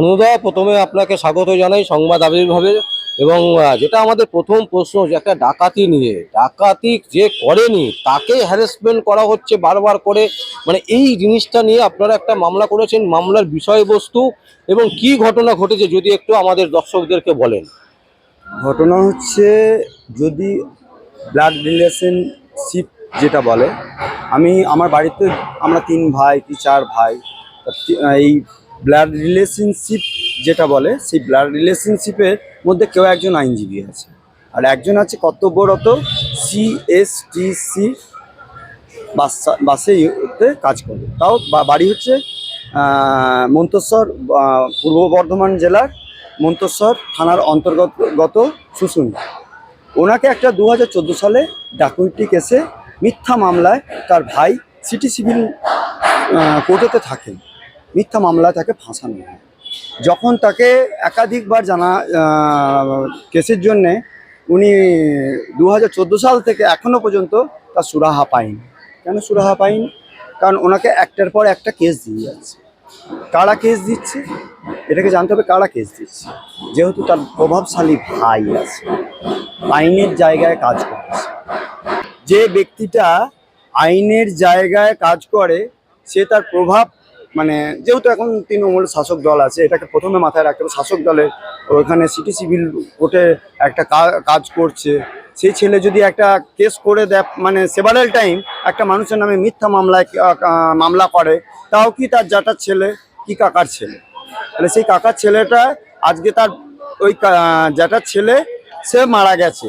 শানুদা প্রথমে আপনাকে স্বাগত জানাই সংবাদ আবির্ভাবে এবং যেটা আমাদের প্রথম প্রশ্ন যে একটা ডাকাতি নিয়ে। ডাকাতি যে করেনি, তাকে হ্যারাসমেন্ট করা হচ্ছে বারবার করে। মানে এই জিনিসটা নিয়ে আপনারা একটা মামলা করেছেন, মামলার বিষয়বস্তু এবং কি ঘটনা ঘটেছে যদি একটু আমাদের দর্শকদেরকে বলেন। ঘটনা হচ্ছে যদি ব্লাড রিলেশনশিপ যেটা বলে, আমি আমার বাড়িতে আমরা তিন ভাই কি চার ভাই এই ব্লাড রিলেশনশিপ যেটা বলে সেই ব্লাড রিলেশনশিপের মধ্যে কেউ একজন আইনজীবী আছে। আর একজন আছে কর্তব্যরত সিএসটিসি বাসা বাসে কাজ করে। তাও বাড়ি হচ্ছে আহ, মন্তেশ্বর পূর্ব বর্ধমান জেলার মন্তেশ্বর থানার অন্তর্গত গত শুশুন ওনাকে একটা দু হাজার চোদ্দ সালে ডাকুইটি কেসে মিথ্যা মামলায় তার ভাই সিটি সিভিল কোর্টেতে থাকেন। মিথ্যা মামলায় তাকে ফাঁসানো হয়। যখন তাকে একাধিকবার জানা কেসের জন্যে উনি দু হাজার চোদ্দ সাল থেকে এখনও পর্যন্ত তার সুরাহা পায়নি। কেন সুরাহা পায়নি? কারণ ওনাকে একটার পর একটা কেস দিয়ে যাচ্ছে। কারা কেস দিচ্ছে? এটাকে জানতে হবে কারা কেস দিচ্ছে। যেহেতু তার প্রভাবশালী ভাই আছে, আইনের জায়গায় কাজ করছে। যে ব্যক্তিটা আইনের জায়গায় কাজ করে, সে তার প্রভাব মানে যেহেতু এখন তৃণমূল শাসক দল আছে, এটাকে প্রথমে মাথায় রাখতে হবে। শাসক দলের ওখানে সিটি সিভিল কোর্টে একটা কাজ করছে। সেই ছেলে যদি একটা কেস করে দেয় মানে সেভারেল টাইম একটা মানুষের নামে মিথ্যা মামলায় মামলা করে, তাও কি তার জাটার ছেলে, কি কাকার ছেলে? তাহলে সেই কাকার ছেলেটা আজকে তার ওই জ্যাঠার ছেলে, সে মারা গেছে।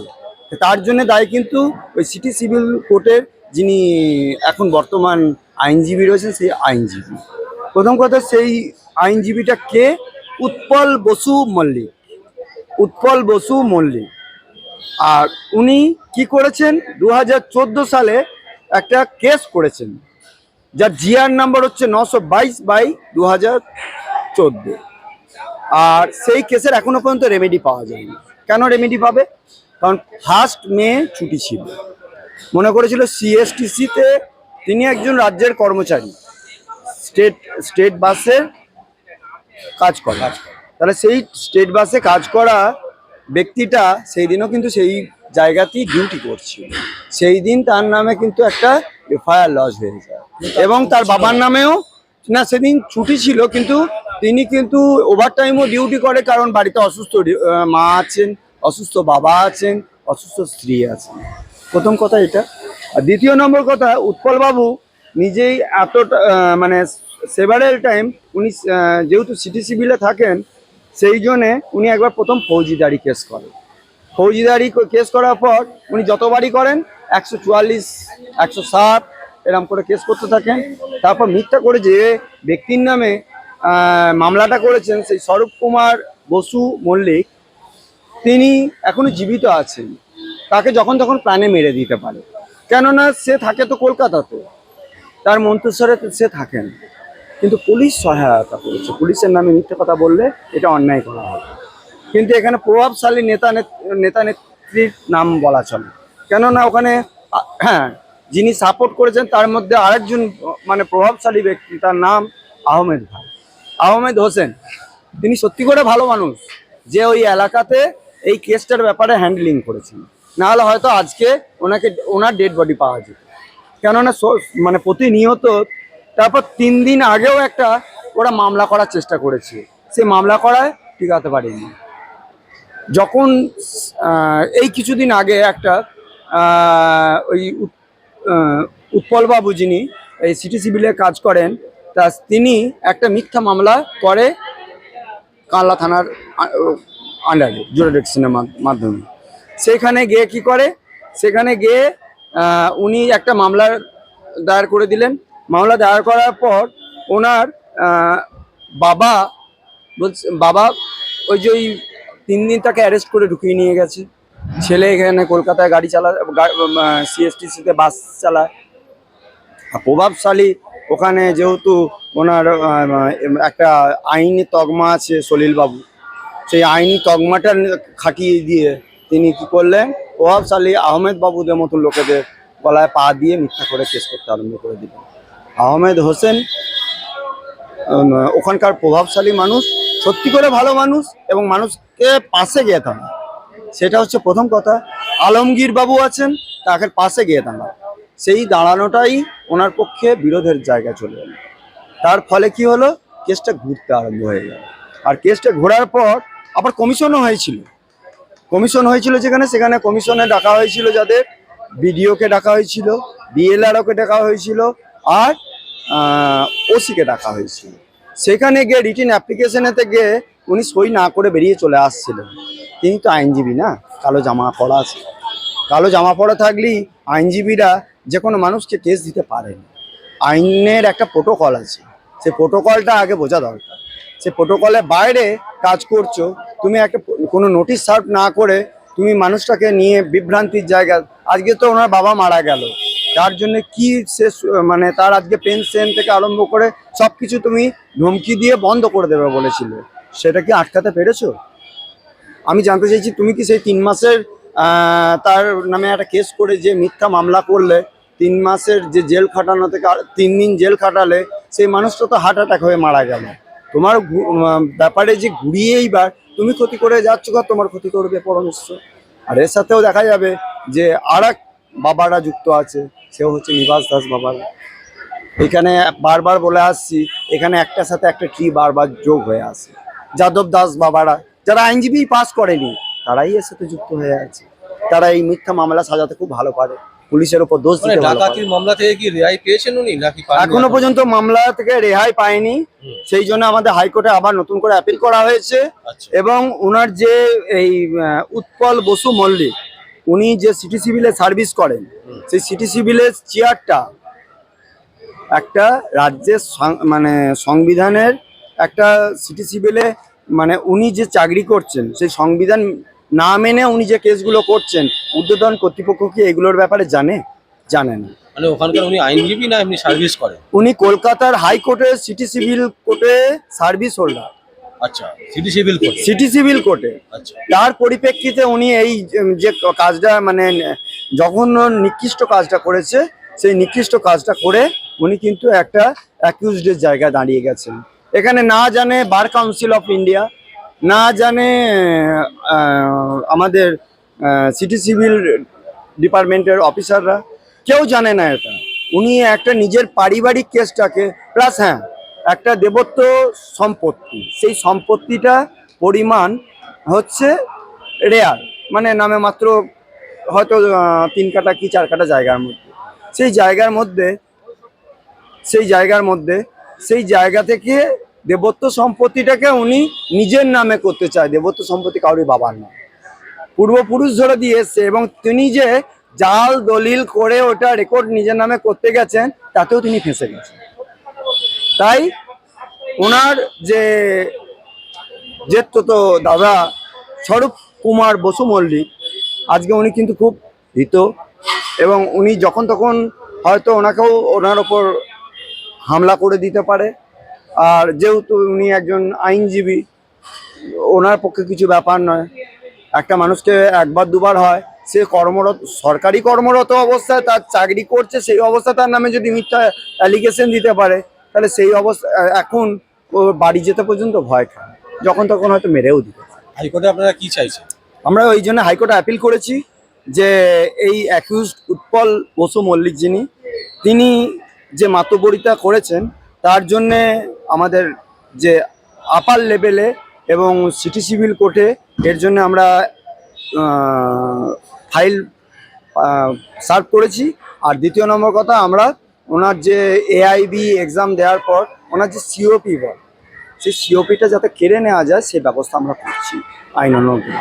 তার জন্য দায় কিন্তু ওই সিটি সিভিল কোর্টের যিনি এখন বর্তমান আইনজীবী রয়েছেন, সেই আইনজীবী। প্রথম কথা সেই আইনজীবীটা কে? উৎপল বসু মল্লিক। উৎপল বসু মল্লিক। আর উনি কি করেছেন? দু হাজার চোদ্দ সালে একটা কেস করেছেন, যার জিআর নাম্বার হচ্ছে নশো বাইশ বাই দু হাজার চোদ্দ। আর সেই কেসের এখনও পর্যন্ত রেমেডি পাওয়া যায়নি। কেন রেমেডি পাবে? কারণ ফার্স্ট মে ছুটি ছিল। মনে করেছিল সিএসটিসিতে তিনি একজন রাজ্যের কর্মচারী। স্টেট স্টেট বাসের কাজ করে। তাহলে সেই স্টেট বাসে কাজ করা ব্যক্তিটা সেই দিনও কিন্তু সেই জায়গাতেই ডিউটি করছিল। সেই দিন তার নামে কিন্তু একটা এফআইআর লস হয়ে যায়। এবং তার বাবার নামেও না সেদিন ছুটি ছিল কিন্তু তিনি কিন্তু ওভার টাইমও ডিউটি করে কারণ বাড়িতে অসুস্থ মা আছেন অসুস্থ বাবা আছেন অসুস্থ স্ত্রী আছেন। প্রথম কথা এটা। আর দ্বিতীয় নম্বর কথা উৎপলবাবু নিজেই এতটা মানে সেভারেল টাইম উনি যেহেতু সিটি সিভিলে থাকেন, সেই জন্যে উনি একবার প্রথম ফৌজিদারি কেস করেন। ফৌজিদারি কেস করার পর উনি যতবারই করেন, একশো চুয়াল্লিশ, একশো সাত এরম করে কেস করতে থাকেন। তারপর মিথ্যা করে যে ব্যক্তির নামে মামলাটা করেছেন সেই স্বরূপ কুমার বসু মল্লিক, তিনি এখনও জীবিত আছেন। তাকে যখন তখন প্রাণে মেরে দিতে পারে। কেননা সে থাকে তো কলকাতাতে। তার মন্তেশ্বরে তো সে থাকেন। কিন্তু পুলিশ সহায়তা করেছে। পুলিশের নামে মিথ্যে কথা বললে এটা অন্যায় করা হবে। কিন্তু এখানে প্রভাবশালী নেত- নেতা নেত্রীর নাম বলা চলে। কেননা ওখানে হ্যাঁ যিনি সাপোর্ট করেছেন তার মধ্যে আরেকজন মানে প্রভাবশালী ব্যক্তি, তার নাম আহমেদ ভাই। আহমেদ হোসেন। তিনি সত্যি করে ভালো মানুষ। যে ওই এলাকাতে এই কেসটার ব্যাপারে হ্যান্ডলিং করেছেন। নাহলে হয়তো আজকে ওনাকে, ওনার ডেড বডি পাওয়া যেত। কেননা মানে প্রতিনিয়ত তারপর তিন দিন আগেও একটা ওরা মামলা করার চেষ্টা করেছে। সে মামলা করায় টিকাতে পারেনি। যখন এই কিছুদিন আগে একটা ওই উৎপলবাবু যিনি এই সিটি সিভিলে কাজ করেন, তা তিনি একটা মিথ্যা মামলা করে কানলা থানার আন্ডারে জুরিডিকশনের মাধ্যমে। সেখানে গিয়ে কি করে? সেখানে গিয়ে উনি একটা মামলা দায়ের করে দিলেন। মামলা দায়ের করার পর ওনার বাবা বলছে, বাবা ওই যে ওই তিন দিন তাকে অ্যারেস্ট করে ঢুকিয়ে নিয়ে গেছে। ছেলে এখানে কলকাতায় গাড়ি চালা সিএসটিসিতে বাস চালায়। প্রভাবশালী ওখানে যেহেতু ওনার একটা আইনি তগমা আছে সলিলবাবু। সেই আইনি তকমাটা খাটিয়ে দিয়ে তিনি কি করলেন প্রভাবশালী আহমেদ বাবুদের মতো লোকেদের গলায় পা দিয়ে মিথ্যা করে কেস করতে আরম্ভ করে দিলেন আহমেদ হোসেন ওখানকার প্রভাবশালী মানুষ, সত্যি করে ভালো মানুষ এবং মানুষকে পাশে গিয়ে থাকা। সেটা হচ্ছে প্রথম কথা। আলমগীর বাবু আছেন, তাকে পাশে গিয়ে দাঁড়া সেই দাঁড়ানোটাই ওনার পক্ষে বিরোধের জায়গা চলে গেল তার ফলে কি হলো? কেসটা ঘুরতে আরম্ভ হয়ে গেল। আর কেসটা ঘোরার পর আবার কমিশনও হয়েছিল। কমিশন হয়েছিল যেখানে, সেখানে কমিশনে ডাকা হয়েছিল যাদের বিডিওকে ডাকা হয়েছিল, বিএলআরওকে ডাকা হয়েছিল আর ওসিকে ডাকা হয়েছিল। সেখানে গিয়ে রিটিন অ্যাপ্লিকেশনেতে গিয়ে উনি সই না করে বেরিয়ে চলে আসছিলেন। তিনি তো আইনজীবী না, কালো জামা পড়া আছে। কালো জামা পড়া থাকলেই আইনজীবীরা যে কোনো মানুষকে কেস দিতে পারেন। আইনের একটা প্রোটোকল আছে। সেই প্রোটোকলটা আগে বোঝা দরকার। সে প্রোটোকলের বাইরে কাজ করছ তুমি একটা কোনো নোটিশ সার্ভ না করে তুমি মানুষটাকে নিয়ে বিভ্রান্তির জায়গা। আজকে তো ওনার বাবা মারা গেল। তার জন্য কি সে মানে তার আজকে পেনশন থেকে আরম্ভ করে সব কিছু তুমি ধমকি দিয়ে বন্ধ করে দেবে বলেছিল। সেটা কি আটকাতে পেরেছ? আমি জানতে চাইছি, তুমি কি সেই তিন মাসের তার নামে একটা কেস করে যে মিথ্যা মামলা করলে, তিন মাসের যে জেল খাটানো থেকে তিন দিন জেল খাটালে, সেই মানুষটা তো হার্ট অ্যাটাক হয়ে মারা গেল। তোমার ব্যাপারে যে ঘুরিয়ে বার তুমি ক্ষতি করে যাচ্ছ আর তোমার ক্ষতি করবে পরমেশ্বর আর এর সাথেও দেখা যাবে যে আর বাবারা যুক্ত আছে সে হচ্ছে নিবাস দাস বাবারা। এখানে বারবার বলে আসছি, এখানে একটার সাথে একটা ট্রি বারবার যোগ হয়ে আসে যাদব দাস বাবারা, যারা আইনজীবী পাস করেনি, তারাই এর সাথে যুক্ত হয়ে আছে। তারা এই মিথ্যা মামলা সাজাতে খুব ভালো পারে। পুলিশের উপর দোষ মানে দিতে ডাকাতির মামলা থেকে কি রেহাই পেয়েছেন উনি? নাকি এখনও পর্যন্ত মামলা থেকে রেহাই পায়নি। সেই জন্য আমাদের হাইকোর্টে আবার নতুন করে অ্যাপিল করা হয়েছে। আচ্ছা। এবং ওনার যে এই উৎপল বসু মল্লিক উনি যে সিটি সিভিলে সার্ভিস করেন সেই সিটি সিভিলের চেয়ারটা একটা রাজ্যের মানে সংবিধানের একটা সিটি সিভিলে মানে উনি যে চাকরি করছেন সেই সংবিধান না মেনে উনি যে কেসগুলো করছেন উদ্বোধন কর্তৃপক্ষ কি এগুলোর ব্যাপারে জানে? জানে না। মানে ওখানকার উনি আইনজীবী না এমনি সার্ভিস করেন উনি কলকাতার সিটি সিভিল কোর্টে সার্ভিস হোল্ডার আচ্ছা city civil court city civil কোর্টে আচ্ছা। তার পরিপ্রেক্ষিতে উনি এই যে কাজটা মানে জঘন্য নিকৃষ্ট কাজটা করেছে সেই নিকৃষ্ট কাজটা করে উনি কিন্তু একটা অ্যাকিউজডের জায়গায় দাঁড়িয়ে গেছেন। এখানে না জানে বার কাউন্সিল অফ ইন্ডিয়া না জানে আমাদের সিটি সিভিল ডিপার্টমেন্টের অফিসাররা কেউ জানে না এটা। উনি একটা নিজের পারিবারিক কেসটাকে প্লাস হ্যাঁ একটা দেবত্ব সম্পত্তি। সেই সম্পত্তিটা পরিমাণ হচ্ছে রেয়ার মানে নামে মাত্র হয়তো তিন কাটা কি চার কাটা জায়গার মধ্যে। সেই জায়গার মধ্যে, সেই জায়গার মধ্যে, সেই জায়গা থেকে দেবত্ব সম্পত্তিটাকে উনি নিজের নামে করতে চায়। দেবত্ব সম্পত্তি কাউরি বাবার না পূর্বপুরুষ ধরে দিয়ে এসছে এবং তিনি যে জাল দলিল করে ওটা রেকর্ড নিজের নামে করতে গেছেন, তাতেও তিনি ফেঁসে গেছেন। তাই ওনার যে তো দাদা স্বরূপ কুমার বসু মল্লিক, আজকে উনি কিন্তু খুব ভীত এবং উনি যখন তখন হয়তো ওনাকেও ওনার ওপর হামলা করে দিতে পারে। আর যেহেতু উনি একজন আইনজীবী ওনার পক্ষে কিছু ব্যাপার নয়। একটা মানুষকে একবার দুবার হয় সে কর্মরত সরকারি কর্মরত অবস্থায় তার চাকরি করছে সেই অবস্থা তার নামে যদি মিথ্যা অ্যালিগেশন দিতে পারে তাহলে সেই অবস্থা এখন বাড়ি যেতে পর্যন্ত ভয় খায়। যখন তখন হয়তো মেরেও দিতে পারে। হাইকোর্টে আপনারা কি চাইছেন? আমরা ওই জন্য হাইকোর্টে অ্যাপিল করেছি যে এই অ্যাকিউজড উৎপল বসু মল্লিক যিনি তিনি যে মাতবরিতা করেছেন তার জন্যে আমাদের যে আপার লেভেলে এবং সিটি সিভিল কোর্টে এর জন্য আমরা ফাইল সার্ভ করেছি। আর দ্বিতীয় নম্বর কথা, আমরা ওনার যে এআইবি এক্সাম দেওয়ার পর, ওনার যে সিওপি বল, সেই সিওপিটা যাতে কেড়ে নেওয়া যায় সেই ব্যবস্থা আমরা করছি আইন অনুযায়ী